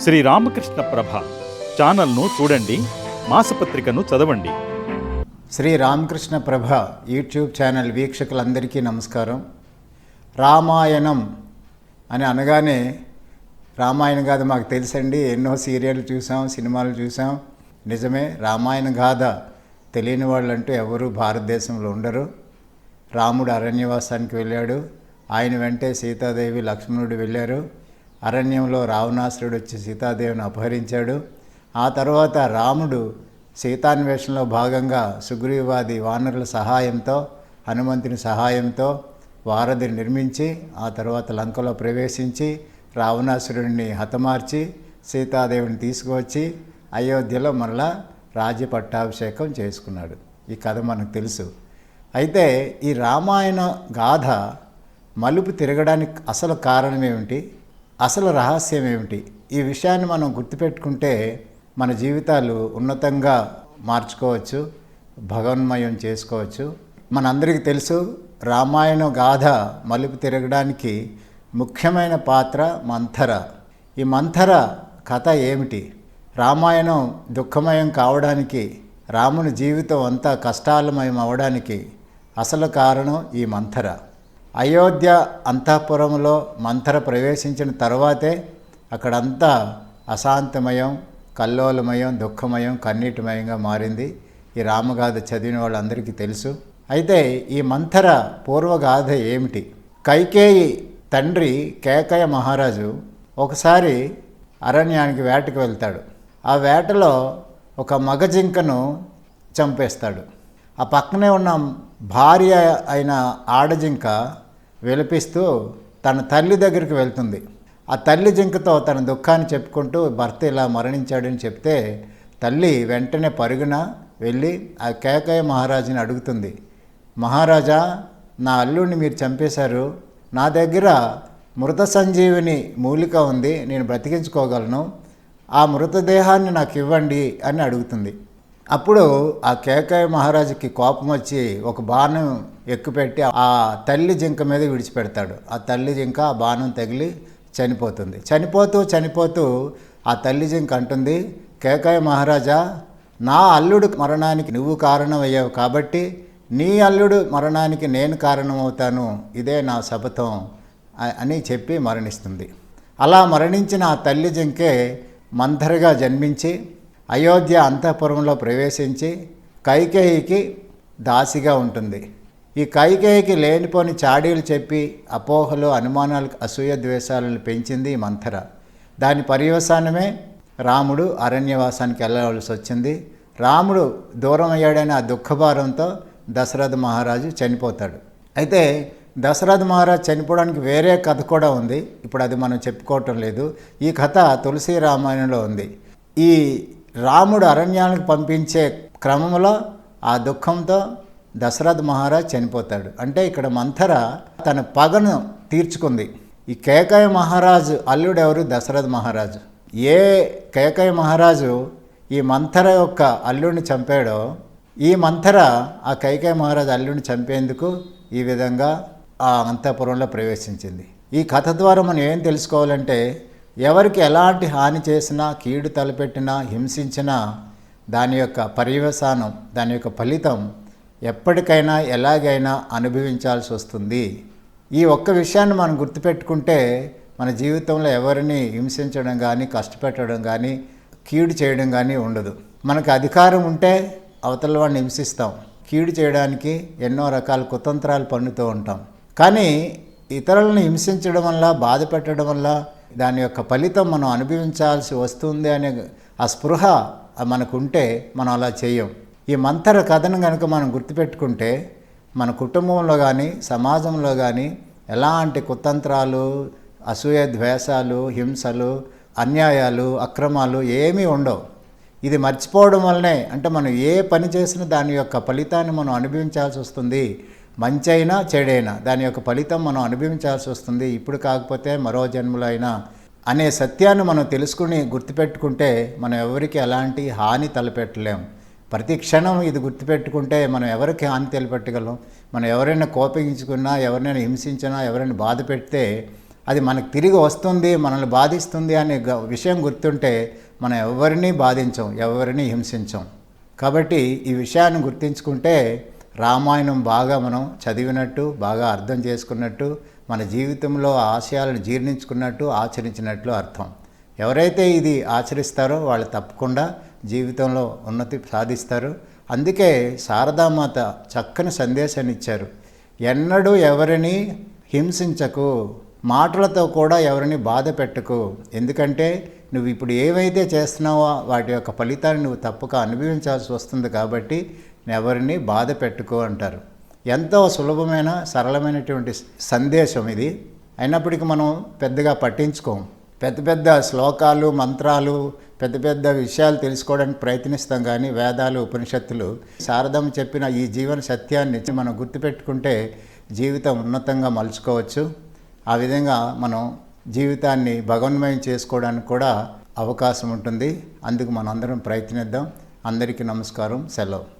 శ్రీ రామకృష్ణ ప్రభ ఛానల్ను చూడండి మాసపత్రికను చదవండి. శ్రీ రామకృష్ణ ప్రభ యూట్యూబ్ ఛానల్ వీక్షకులందరికీ నమస్కారం. రామాయణం అని అనగానే రామాయణ గాథ మాకు తెలుసండి. ఎన్నో సీరియల్ చూసాం సినిమాలు చూసాం. నిజమే రామాయణ గాథ తెలియని వాళ్ళంటూ ఎవరు భారతదేశంలో ఉండరు. రాముడు అరణ్యవాసానికి వెళ్ళాడు. ఆయన వెంటే సీతాదేవి లక్ష్మణుడు వెళ్ళారు. అరణ్యంలో రావణాసురుడు వచ్చి సీతాదేవిని అపహరించాడు. ఆ తర్వాత రాముడు సీతాన్వేషణలో భాగంగా సుగ్రీవాది వానరుల సహాయంతో హనుమంతుని సహాయంతో వారధిని నిర్మించి ఆ తర్వాత లంకలో ప్రవేశించి రావణాసురుడిని హతమార్చి సీతాదేవిని తీసుకువచ్చి అయోధ్యలో మరలా రాజ్య పట్టాభిషేకం చేసుకున్నాడు. ఈ కథ మనకు తెలుసు. అయితే ఈ రామాయణ గాథ మలుపు తిరగడానికి అసలు కారణం ఏమిటి? అసలు రహస్యం ఏమిటి? ఈ విషయాన్ని మనం గుర్తుపెట్టుకుంటే మన జీవితాలు ఉన్నతంగా మార్చుకోవచ్చు భగవన్మయం చేసుకోవచ్చు. మనందరికీ తెలుసు రామాయణ గాథ మలుపు తిరగడానికి ముఖ్యమైన పాత్ర మంథర. ఈ మంథర కథ ఏమిటి? రామాయణం దుఃఖమయం కావడానికి రాముని జీవితం అంతా కష్టాలమయం అవడానికి అసలు కారణం ఈ మంథర. అయోధ్య అంతఃపురంలో మంథర ప్రవేశించిన తర్వాతే అక్కడంతా అశాంతమయం కల్లోలమయం దుఃఖమయం కన్నీటిమయంగా మారింది. ఈ రామగాథ చదివిన వాళ్ళందరికీ తెలుసు. అయితే ఈ మంథర పూర్వగాథ ఏమిటి? కైకేయి తండ్రి కేకయ మహారాజు ఒకసారి అరణ్యానికి వేటకు వెళ్తాడు. ఆ వేటలో ఒక మగజింకను చంపేస్తాడు. ఆ పక్కనే ఉన్న భార్య అయిన ఆడజింక విలపిస్తూ తన తల్లి దగ్గరికి వెళ్తుంది. ఆ తల్లి జింకతో తన దుఃఖాన్ని చెప్పుకుంటూ భర్త ఇలా మరణించాడని చెప్తే తల్లి వెంటనే పరుగున వెళ్ళి ఆ కేకయ్య మహారాజుని అడుగుతుంది. మహారాజా నా అల్లుడిని మీరు చంపేశారు. నా దగ్గర మృత సంజీవిని మూలిక ఉంది. నేను బ్రతికించుకోగలను. ఆ మృతదేహాన్ని నాకు ఇవ్వండి అని అడుగుతుంది. అప్పుడు ఆ కేకాయ మహారాజుకి కోపం వచ్చి ఒక బాణం ఎక్కుపెట్టి ఆ తల్లి జింక మీద విడిచిపెడతాడు. ఆ తల్లి జింక ఆ బాణం తగిలి చనిపోతుంది. చనిపోతూ చనిపోతూ ఆ తల్లి జింక అంటుంది కేకాయ మహారాజా నా అల్లుడు మరణానికి నువ్వు కారణమయ్యావు కాబట్టి నీ అల్లుడు మరణానికి నేను కారణమవుతాను. ఇదే నా శపథం అని చెప్పి మరణిస్తుంది. అలా మరణించిన ఆ తల్లి జింకే మంథరగా జన్మించి అయోధ్య అంతఃపురంలో ప్రవేశించి కైకేయికి దాసిగా ఉంటుంది. ఈ కైకేయికి లేనిపోని చాడీలు చెప్పి అపోహలు అనుమానాలకు అసూయ ద్వేషాలను పెంచింది ఈ మంథర. దాని పర్యవసానమే రాముడు అరణ్యవాసానికి వెళ్ళవలసి వచ్చింది. రాముడు దూరం అయ్యాడని ఆ దుఃఖభారంతో దశరథ మహారాజు చనిపోతాడు. అయితే దశరథ మహారాజు చనిపోవడానికి వేరే కథ కూడా ఉంది. ఇప్పుడు అది మనం చెప్పుకోవటం లేదు. ఈ కథ తులసి రామాయణంలో ఉంది. ఈ రాముడు అరణ్యానికి పంపించే క్రమంలో ఆ దుఃఖంతో దశరథ మహారాజ్ చనిపోతాడు. అంటే ఇక్కడ మంథర తన పగను తీర్చుకుంది. ఈ కేకయ మహారాజు అల్లుడు ఎవరు దశరథ మహారాజు. ఏ కేకయ మహారాజు ఈ మంథర యొక్క అల్లుడిని చంపాడో ఈ మంథర ఆ కైకాయ మహారాజు అల్లుడిని చంపేందుకు ఈ విధంగా ఆ అంతఃపురంలో ప్రవేశించింది. ఈ కథ ద్వారా మనం ఏం తెలుసుకోవాలంటే ఎవరికి ఎలాంటి హాని చేసినా కీడు తలపెట్టినా హింసించినా దాని యొక్క పర్యవసానం దాని యొక్క ఫలితం ఎప్పటికైనా ఎలాగైనా అనుభవించాల్సి వస్తుంది. ఈ ఒక్క విషయాన్ని మనం గుర్తుపెట్టుకుంటే మన జీవితంలో ఎవరిని హింసించడం కానీ కష్టపెట్టడం కానీ కీడు చేయడం కానీ ఉండదు. మనకు అధికారం ఉంటే అవతల వాడిని హింసిస్తాం. కీడు చేయడానికి ఎన్నో రకాల కుతంత్రాలు పన్నుతూ ఉంటాం. కానీ ఇతరులను హింసించడం వల్ల బాధ పెట్టడం వల్ల దాని యొక్క ఫలితం మనం అనుభవించాల్సి వస్తుంది అనే ఆ స్పృహ మనకుంటే మనం అలా చేయం. ఈ మంతర కథను కనుక మనం గుర్తుపెట్టుకుంటే మన కుటుంబంలో కానీ సమాజంలో కానీ ఎలాంటి కుతంత్రాలు అసూయ ద్వేషాలు హింసలు అన్యాయాలు అక్రమాలు ఏమీ ఉండవు. ఇది మర్చిపోవడం వల్లనే అంటే మనం ఏ పని చేసినా దాని యొక్క ఫలితాన్ని మనం అనుభవించాల్సి వస్తుంది. మంచి అయినా చెడైనా దాని యొక్క ఫలితం మనం అనుభవించాల్సి వస్తుంది. ఇప్పుడు కాకపోతే మరో జన్మలో అయినా అనే సత్యాన్ని మనం తెలుసుకుని గుర్తుపెట్టుకుంటే మనం ఎవరికి ఎలాంటి హాని తలపెట్టలేం. ప్రతి క్షణం ఇది గుర్తుపెట్టుకుంటే మనం ఎవరికి హాని తలపెట్టగలం? మనం ఎవరైనా కోపగించుకున్నా ఎవరినైనా హింసించినా ఎవరైనా బాధ పెడితే అది మనకు తిరిగి వస్తుంది మనల్ని బాధిస్తుంది అనే గ- విషయం గుర్తుంటే మనం ఎవరిని బాధించం? ఎవరిని హింసించం? కాబట్టి ఈ విషయాన్ని గుర్తించుకుంటే రామాయణం బాగా మనం చదివినట్టు బాగా అర్థం చేసుకున్నట్టు మన జీవితంలో ఆశయాలను జీర్ణించుకున్నట్టు ఆచరించినట్లు అర్థం. ఎవరైతే ఇది ఆచరిస్తారో వాళ్ళు తప్పకుండా జీవితంలో ఉన్నతి సాధిస్తారు. అందుకే శారదామాత చక్కని సందేశాన్ని ఇచ్చారు. ఎన్నడూ ఎవరిని హింసించకు మాటలతో కూడా ఎవరిని బాధ పెట్టకు. ఎందుకంటే నువ్వు ఇప్పుడు ఏవైతే చేస్తున్నావో వాటి యొక్క ఫలితాన్ని నువ్వు తప్పక అనుభవించాల్సి వస్తుంది కాబట్టి ఎవరిని బాధ పెట్టుకో అంటారు. ఎంతో సులభమైన సరళమైనటువంటి సందేశం ఇది. అయినప్పటికీ మనం పెద్దగా పట్టించుకోం. పెద్ద పెద్ద శ్లోకాలు మంత్రాలు పెద్ద పెద్ద విషయాలు తెలుసుకోవడానికి ప్రయత్నిస్తాం కానీ వేదాలు ఉపనిషత్తులు. శారదం చెప్పిన ఈ జీవన సత్యాన్ని మనం గుర్తుపెట్టుకుంటే జీవితం ఉన్నతంగా మలుచుకోవచ్చు. ఆ విధంగా మనం జీవితాన్ని భగవన్మయం చేసుకోవడానికి కూడా అవకాశం ఉంటుంది. అందుకు మనందరం ప్రయత్నిద్దాం. అందరికీ నమస్కారం. సెలవు.